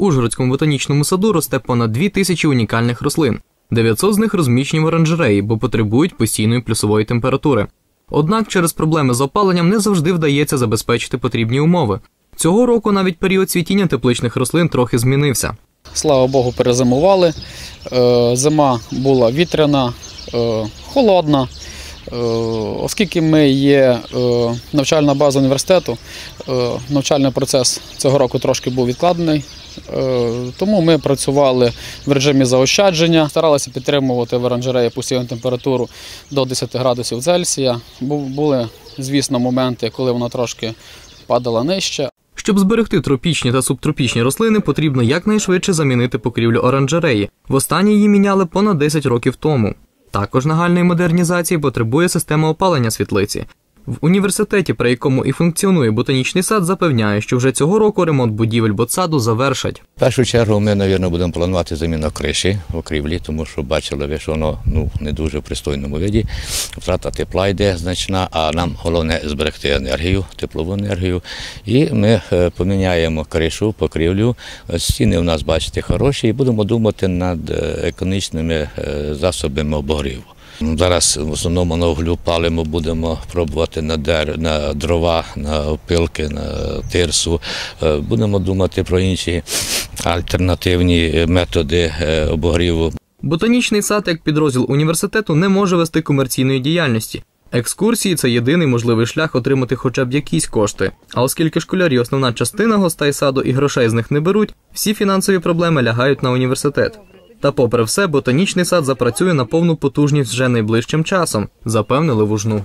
Ужгородському ботанічному саду росте понад 2 тисячі унікальних рослин. 900 з них розміщені в оранжереї, бо потребують постійної плюсової температури. Однак через проблеми з опаленням не завжди вдається забезпечити потрібні умови. Цього року навіть період цвітіння тепличних рослин трохи змінився. Слава Богу, перезимували. Е, Зима була вітряна, е, холодна. Е, Оскільки ми є навчальна база університету, навчальний процес цього року трошки був відкладений. Е, Тому ми працювали в режимі заощадження, старалися підтримувати в оранжереї постійну температуру до 10 градусів Цельсія. Бу- Були, звісно, моменти, коли вона трошки падала нижче, Щоб зберегти тропічні та субтропічні рослини, потрібно якнайшвидше замінити покрівлю оранжереї. Востаннє її міняли понад 10 років тому. Також нагальної модернізації потребує система опалення світлиці. В університеті, при якому і функціонує ботанічний сад, запевняє, що вже цього року ремонт будівель ботсаду завершать. В першу чергу ми, мабуть, будемо планувати заміну криші в окрівлі, тому що бачили ви, що воно ну, не дуже в пристойному виді. Втрата тепла йде значна, а нам головне зберегти енергію, теплову енергію. І ми е, поміняємо кришу, покрівлю. Стіни у нас, бачите, хороші, і будемо думати над е, економічними е, засобами обогріву. Ну, Зараз в основному на углю палимо, будемо пробувати на, дер... на дрова, на опилки, на тирсу. Е, Будемо думати про інші альтернативні методи е, обогріву. Ботанічний сад, як підрозділ університету, не може вести комерційної діяльності. Екскурсії це єдиний можливий шлях отримати хоча б якісь кошти. А оскільки школярі основна частина гостей саду і грошей з них не беруть, всі фінансові проблеми лягають на університет. Та попри все, ботанічний сад запрацює на повну потужність вже найближчим часом, запевнили в ужну.